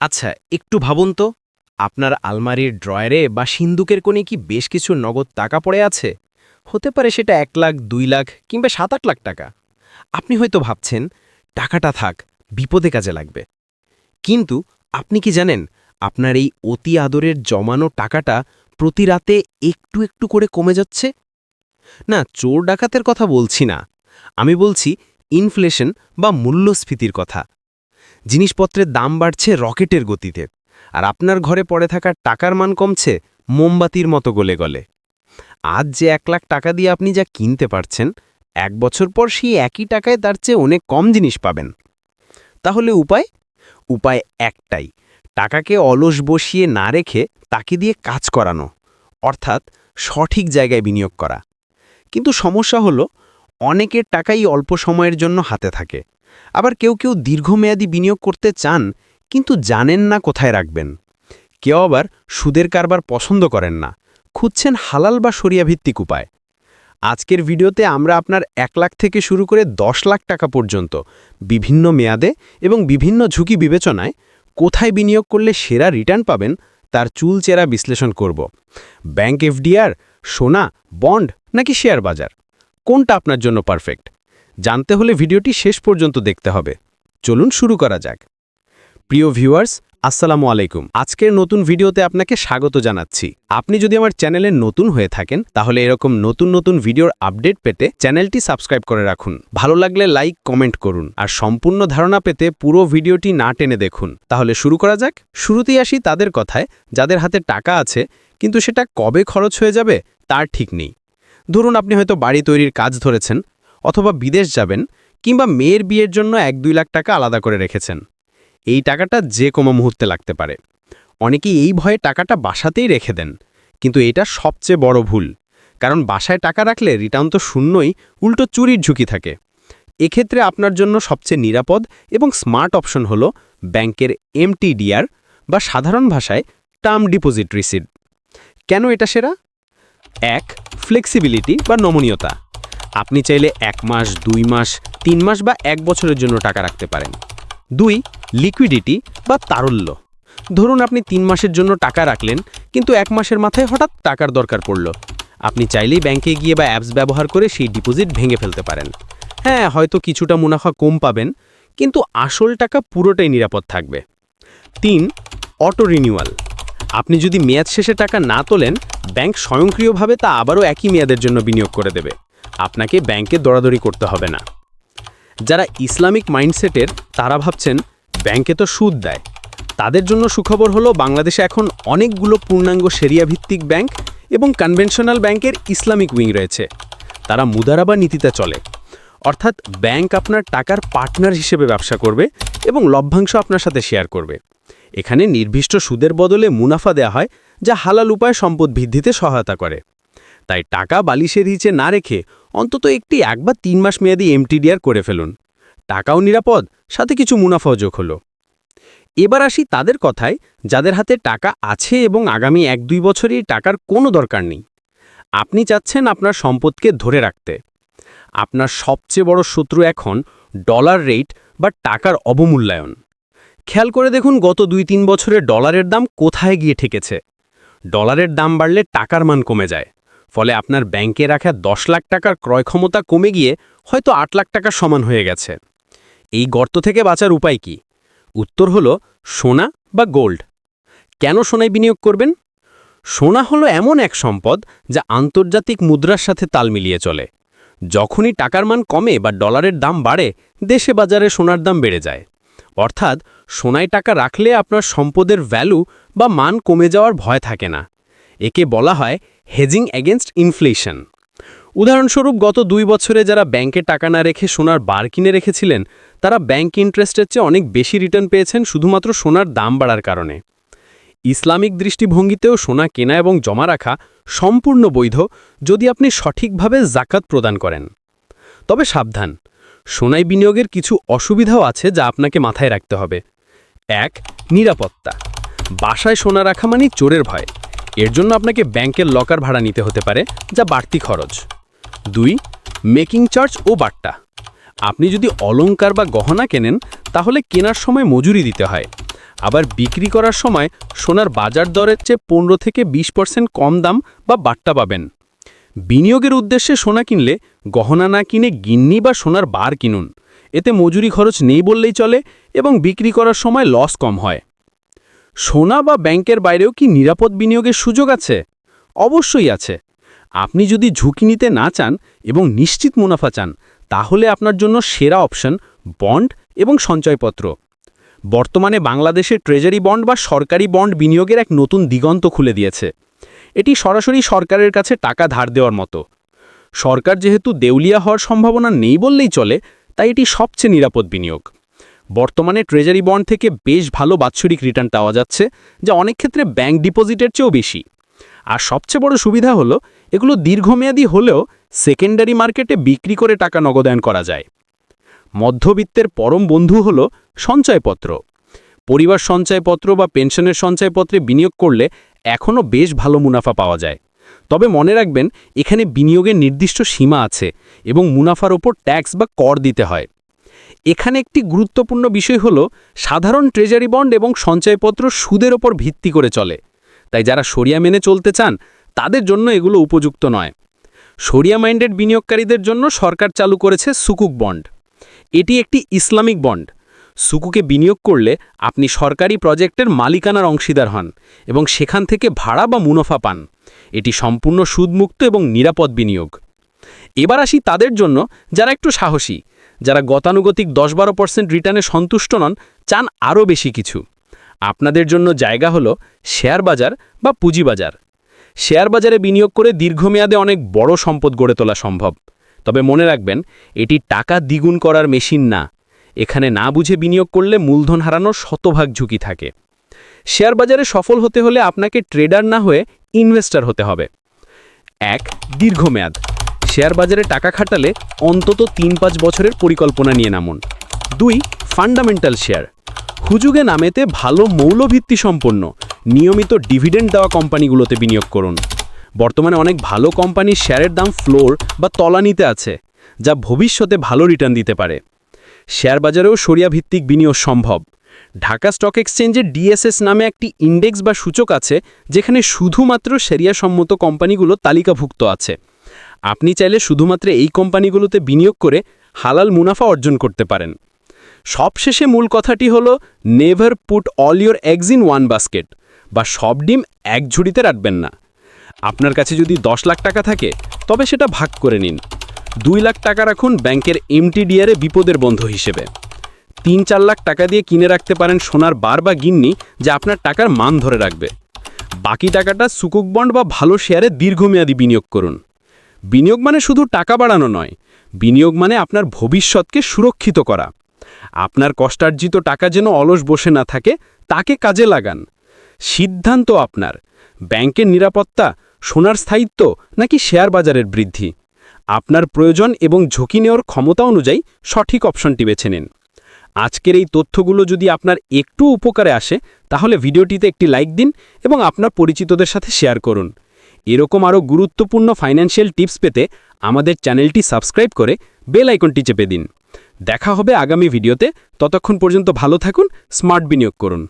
আচ্ছা একটু ভাবুন তো। আপনার আলমারির ড্রয়ারে বা সিন্দুকের কোণে কি বেশ কিছু নগদ টাকা পড়ে আছে? হতে পারে সেটা এক লাখ, দুই লাখ কিংবা সাত, আট লাখ টাকা। আপনি হয়তো ভাবছেন, টাকাটা থাক, বিপদে কাজে লাগবে। কিন্তু আপনি কি জানেন, আপনার এই অতি আদরের জমানো টাকাটা প্রতি রাতে একটু একটু করে কমে যাচ্ছে? না, চোর ডাকাতের কথা বলছি না। আমি বলছি, ইনফ্লেশন বা মূল্যস্ফীতির কথা। জিনিসপত্রের দাম বাড়ছে রকেটের গতিতে, আর আপনার ঘরে পড়ে থাকা টাকার মান কমছে মোমবাতির মতো গলে গলে। আজ যে এক লাখ টাকা দিয়ে আপনি যা কিনতে পারছেন, এক বছর পর সেই একই টাকায় তার চেয়ে অনেক কম জিনিস পাবেন। তাহলে উপায়? উপায় একটাই, টাকাকে অলস বসিয়ে না রেখে তাকে দিয়ে কাজ করানো, অর্থাৎ সঠিক জায়গায় বিনিয়োগ করা। কিন্তু সমস্যা হলো, অনেকের টাকাই অল্প সময়ের জন্য হাতে থাকে। আবার কেউ কেউ দীর্ঘমেয়াদী বিনিয়োগ করতে চান, কিন্তু জানেন না কোথায় রাখবেন। কেউ আবার সুদের কারবার পছন্দ করেন না, খুঁজছেন হালাল বা সরিয়াভিত্তিক উপায়। আজকের ভিডিওতে আমরা আপনার এক লাখ থেকে শুরু করে দশ লাখ টাকা পর্যন্ত, বিভিন্ন মেয়াদে এবং বিভিন্ন ঝুঁকি বিবেচনায় কোথায় বিনিয়োগ করলে সেরা রিটার্ন পাবেন তার চুলচেরা বিশ্লেষণ করব। ব্যাংক এফডিআর, সোনা, বন্ড নাকি শেয়ার বাজার? কোনটা আপনার জন্য পারফেক্ট? জানতে হলে ভিডিওটি শেষ পর্যন্ত দেখতে হবে। চলুন শুরু করা যাক। প্রিয় ভিউয়ার্স, আসসালামু আলাইকুম। আজকের নতুন ভিডিওতে আপনাকে স্বাগত জানাচ্ছি। আপনি যদি আমার চ্যানেলে নতুন হয়ে থাকেন, তাহলে এরকম নতুন নতুন ভিডিওর আপডেট পেতে চ্যানেলটি সাবস্ক্রাইব করে রাখুন। ভালো লাগলে লাইক, কমেন্ট করুন। আর সম্পূর্ণ ধারণা পেতে পুরো ভিডিওটি না টেনে দেখুন। তাহলে শুরু করা যাক। শুরুতেই আসি তাদের কথায়, যাদের হাতে টাকা আছে, কিন্তু সেটা কবে খরচ হয়ে যাবে, তার ঠিক নেই। ধরুন আপনি হয়তো বাড়ি তৈরির কাজ ধরেছেন অথবা বিদেশ যাবেন কিংবা মেয়ের বিয়ের জন্য এক দুই লাখ টাকা আলাদা করে রেখেছেন। এই টাকাটা যে কোনো মুহূর্তে লাগতে পারে। অনেকেই এই ভয়ে টাকাটা বাসাতেই রেখে দেন, কিন্তু এটা সবচেয়ে বড় ভুল, কারণ বাসায় টাকা রাখলে রিটার্ন তো শূন্যই, উল্টো চুরির ঝুঁকি থাকে। এক্ষেত্রে আপনার জন্য সবচেয়ে নিরাপদ এবং স্মার্ট অপশন হল ব্যাংকের এমটিডিআর বা সাধারণ ভাষায় টার্ম ডিপোজিট রিসিড কেন এটা সেরা? এক, ফ্লেক্সিবিলিটি বা নমনীয়তা। আপনি চাইলে এক মাস, দুই মাস, তিন মাস বা এক বছরের জন্য টাকা রাখতে পারেন। দুই লিকুইডিটি বা তারল্য। ধরুন আপনি তিন মাসের জন্য টাকা রাখলেন, কিন্তু এক মাসের মাথায় হঠাৎ টাকার দরকার পড়ল। আপনি চাইলেই ব্যাংকে গিয়ে বা অ্যাপস ব্যবহার করে সেই ডিপোজিট ভেঙে ফেলতে পারেন। হ্যাঁ হয়তো কিছুটা মুনাফা কম পাবেন, কিন্তু আসল টাকা পুরোটাই নিরাপদ থাকবে। তিন অটো রিনিউয়াল আপনি যদি মেয়াদ শেষে টাকা না তোলেন, ব্যাংক স্বয়ংক্রিয়ভাবে তা আবারও একই মেয়াদের জন্য বিনিয়োগ করে দেবে। আপনাকে ব্যাংকে দৌড়াদৌড়ি করতে হবে না। যারা ইসলামিক মাইন্ডসেটের, তারা ভাবছেন ব্যাংকে তো সুদ দেয়। তাদের জন্য সুখবর হলো বাংলাদেশে এখন অনেকগুলো পূর্ণাঙ্গ সেরিয়া ভিত্তিক ব্যাংক এবং কনভেনশনাল ব্যাংকের ইসলামিক উইং রয়েছে। তারা মুদারাবা নীতিতে চলে। অর্থাৎ ব্যাংক আপনার টাকার পার্টনার হিসেবে ব্যবসা করবে এবং লভ্যাংশ আপনার সাথে শেয়ার করবে। এখানে নির্দিষ্ট সুদের বদলে মুনাফা দেয়া হয়, যা হালাল উপায় সম্পদ বৃদ্ধিতে সহায়তা করে। তাই টাকা বালিশের নিচে না রেখে অন্তত একটি এক বা তিন মাস মেয়াদি এমটিডিআর করে ফেলুন। টাকাও নিরাপদ, সাথে কিছু মুনাফাও যোগ হলো। এবার আসি তাদের কথায়, যাদের হাতে টাকা আছে এবং আগামী এক দুই বছরে এই টাকার কোনো দরকার নেই। আপনি চাচ্ছেন আপনার সম্পদকে ধরে রাখতে। আপনার সবচেয়ে বড় শত্রু এখন ডলার রেট বা টাকার অবমূল্যায়ন। খেয়াল করে দেখুন গত দুই তিন বছরে ডলারের দাম কোথায় গিয়ে ঠেকেছে। ডলারের দাম বাড়লে টাকার মান কমে যায়। ফলে আপনার ব্যাংকে রাখা দশ লাখ টাকার ক্রয় ক্ষমতা কমে গিয়ে হয়তো আট লাখ টাকার সমান হয়ে গেছে। এই গর্ত থেকে বাঁচার উপায় কি? উত্তর হলো সোনা বা গোল্ড। কেন সোনায় বিনিয়োগ করবেন? সোনা হলো এমন এক সম্পদ যা আন্তর্জাতিক মুদ্রার সাথে তাল মিলিয়ে চলে। যখনই টাকার মান কমে বা ডলারের দাম বাড়ে, দেশে বাজারে সোনার দাম বেড়ে যায়। অর্থাৎ সোনায় টাকা রাখলে আপনার সম্পদের ভ্যালু বা মান কমে যাওয়ার ভয় থাকে না। একে বলা হয় হেজিং এগেনস্ট ইনফ্লেশন উদাহরণস্বরূপ, গত দুই বছরে যারা ব্যাংকে টাকা না রেখে সোনার বার কিনে রেখেছিলেন, তারা ব্যাংক ইন্টারেস্টের চেয়ে অনেক বেশি রিটার্ন পেয়েছেন শুধুমাত্র সোনার দাম বাড়ার কারণে। ইসলামিক দৃষ্টিভঙ্গিতেও সোনা কেনা এবং জমা রাখা সম্পূর্ণ বৈধ যদি আপনি সঠিকভাবে জাকাত প্রদান করেন। তবে সাবধান, সোনায় বিনিয়োগের কিছু অসুবিধাও আছে যা আপনাকে মাথায় রাখতে হবে। এক, নিরাপত্তা। বাসায় সোনা রাখা মানে চোরের ভয়। এর জন্য আপনাকে ব্যাংকের লকার ভাড়া নিতে হতে পারে, যা বাড়তি খরচ। দুই, মেকিং চার্জ ও বাট্টা। আপনি যদি অলংকার বা গহনা কেনেন, তাহলে কেনার সময় মজুরি দিতে হয়। আবার বিক্রি করার সময় সোনার বাজার দরের চেয়ে পনেরো থেকে বিশ পার্সেন্ট কম দাম বা বাট্টা পাবেন। বিনিয়োগের উদ্দেশ্যে সোনা কিনলে গহনা না কিনে গিন্নি বা সোনার বার কিনুন। এতে মজুরি খরচ নেই বললেই চলে এবং বিক্রি করার সময় লস কম হয়। সোনা বা ব্যাংকের বাইরেও কি নিরাপদ বিনিয়োগের সুযোগ আছে? অবশ্যই আছে। আপনি যদি ঝুঁকি নিতে না চান এবং নিশ্চিত মুনাফা চান, তাহলে আপনার জন্য সেরা অপশন বন্ড এবং সঞ্চয়পত্র। বর্তমানে বাংলাদেশের ট্রেজারি বন্ড বা সরকারি বন্ড বিনিয়োগের এক নতুন দিগন্ত খুলে দিয়েছে। এটি সরাসরি সরকারের কাছে টাকা ধার দেওয়ার মতো। সরকার যেহেতু দেউলিয়া হওয়ার সম্ভাবনা নেই বললেই চলে, তাই এটি সবচেয়ে নিরাপদ বিনিয়োগ। বর্তমানে ট্রেজারি বন্ড থেকে বেশ ভালো বাৎসরিক রিটার্ন পাওয়া যাচ্ছে, যা অনেক ক্ষেত্রে ব্যাংক ডিপোজিটের চেয়েও বেশি। আর সবচেয়ে বড় সুবিধা হলো, এগুলো দীর্ঘমেয়াদী হলেও সেকেন্ডারি মার্কেটে বিক্রি করে টাকা নগদায়ন করা যায়। মধ্যবিত্তের পরম বন্ধু হল সঞ্চয়পত্র। পরিবার সঞ্চয়পত্র বা পেনশনের সঞ্চয়পত্রে বিনিয়োগ করলে এখনও বেশ ভালো মুনাফা পাওয়া যায়। তবে মনে রাখবেন, এখানে বিনিয়োগের নির্দিষ্ট সীমা আছে এবং মুনাফার ওপর ট্যাক্স বা কর দিতে হয়। এখানে একটি গুরুত্বপূর্ণ বিষয় হল, সাধারণ ট্রেজারি বন্ড এবং সঞ্চয়পত্র সুদের ওপর ভিত্তি করে চলে। তাই যারা সরিয়া মেনে চলতে চান, তাদের জন্য এগুলো উপযুক্ত নয়। সরিয়া মাইন্ডেড বিনিয়োগকারীদের জন্য সরকার চালু করেছে সুকুক বন্ড এটি একটি ইসলামিক বন্ড সুকুকে বিনিয়োগ করলে আপনি সরকারি প্রজেক্টের মালিকানার অংশীদার হন এবং সেখান থেকে ভাড়া বা মুনাফা পান। এটি সম্পূর্ণ সুদমুক্ত এবং নিরাপদ বিনিয়োগ। এবার আসি তাদের জন্য, যারা একটু সাহসী। যারা গতানুগতিক দশ বারো পার্সেন্ট রিটার্নে সন্তুষ্ট নন, চান আরও বেশি কিছু। আপনাদের জন্য জায়গা হলো শেয়ার বাজার বা পুঁজিবাজার শেয়ার বাজারে বিনিয়োগ করে দীর্ঘমেয়াদে অনেক বড় সম্পদ গড়ে তোলা সম্ভব। তবে মনে রাখবেন, এটি টাকা দ্বিগুণ করার মেশিন না। এখানে না বুঝে বিনিয়োগ করলে মূলধন হারানোর শতভাগ ঝুঁকি থাকে। শেয়ার বাজারে সফল হতে হলে আপনাকে ট্রেডার না হয়ে ইনভেস্টার হতে হবে। এক, দীর্ঘমেয়াদ। শেয়ার বাজারে টাকা খাটালে অন্তত তিন পাঁচ বছরের পরিকল্পনা নিয়ে নামুন। দুই ফান্ডামেন্টাল শেয়ার হুজুগে নামেতে ভালো মৌলভিত্তি সম্পন্ন, নিয়মিত ডিভিডেন্ড দেওয়া কোম্পানিগুলোতে বিনিয়োগ করুন। বর্তমানে অনেক ভালো কোম্পানির শেয়ারের দাম ফ্লোর বা তলানিতে আছে, যা ভবিষ্যতে ভালো রিটার্ন দিতে পারে। শেয়ার বাজারেও সরিয়া ভিত্তিক বিনিয়োগ সম্ভব। ঢাকা স্টক এক্সচেঞ্জে ডিএসএস নামে একটি ইন্ডেক্স বা সূচক আছে, যেখানে শুধুমাত্র সেরিয়াসম্মত কোম্পানিগুলো তালিকাভুক্ত আছে। আপনি চাইলে শুধুমাত্র এই কোম্পানিগুলোতে বিনিয়োগ করে হালাল মুনাফা অর্জন করতে পারেন। সবশেষে মূল কথাটি হলো, never put all your eggs in one basket বা সব ডিম এক ঝুড়িতে রাখবেন না। আপনার কাছে যদি দশ লাখ টাকা থাকে, তবে সেটা ভাগ করে নিন। দুই লাখ টাকা রাখুন ব্যাংকের এমটিডিআরে বিপদের বন্ধু হিসেবে। তিন চার লাখ টাকা দিয়ে কিনে রাখতে পারেন সোনার বার বা গিন্নি যা আপনার টাকার মান ধরে রাখবে। বাকি টাকাটা সুকুক বন্ড বা ভালো শেয়ারে দীর্ঘমেয়াদী বিনিয়োগ করুন। বিনিয়োগ মানে শুধু টাকা বাড়ানো নয়, বিনিয়োগ মানে আপনার ভবিষ্যৎকে সুরক্ষিত করা। আপনার কষ্টার্জিত টাকা যেন অলস বসে না থাকে, তাকে কাজে লাগান। সিদ্ধান্ত আপনার, ব্যাংকের নিরাপত্তা, সোনার স্থায়িত্ব নাকি শেয়ার বাজারের বৃদ্ধি। আপনার প্রয়োজন এবং ঝুঁকি নেওয়ার ক্ষমতা অনুযায়ী সঠিক অপশনটি বেছে নিন। আজকের এই তথ্যগুলো যদি আপনার একটু উপকারে আসে, তাহলে ভিডিওটিতে একটি লাইক দিন এবং আপনার পরিচিতদের সাথে শেয়ার করুন। এরকম আরও গুরুত্বপূর্ণ ফাইন্যান্সিয়াল টিপস পেতে আমাদের চ্যানেলটি সাবস্ক্রাইব করে বেল আইকনটি চেপে দিন। দেখা হবে আগামী ভিডিওতে ততক্ষণ পর্যন্ত ভালো থাকুন স্মার্ট বিনিয়োগ করুন।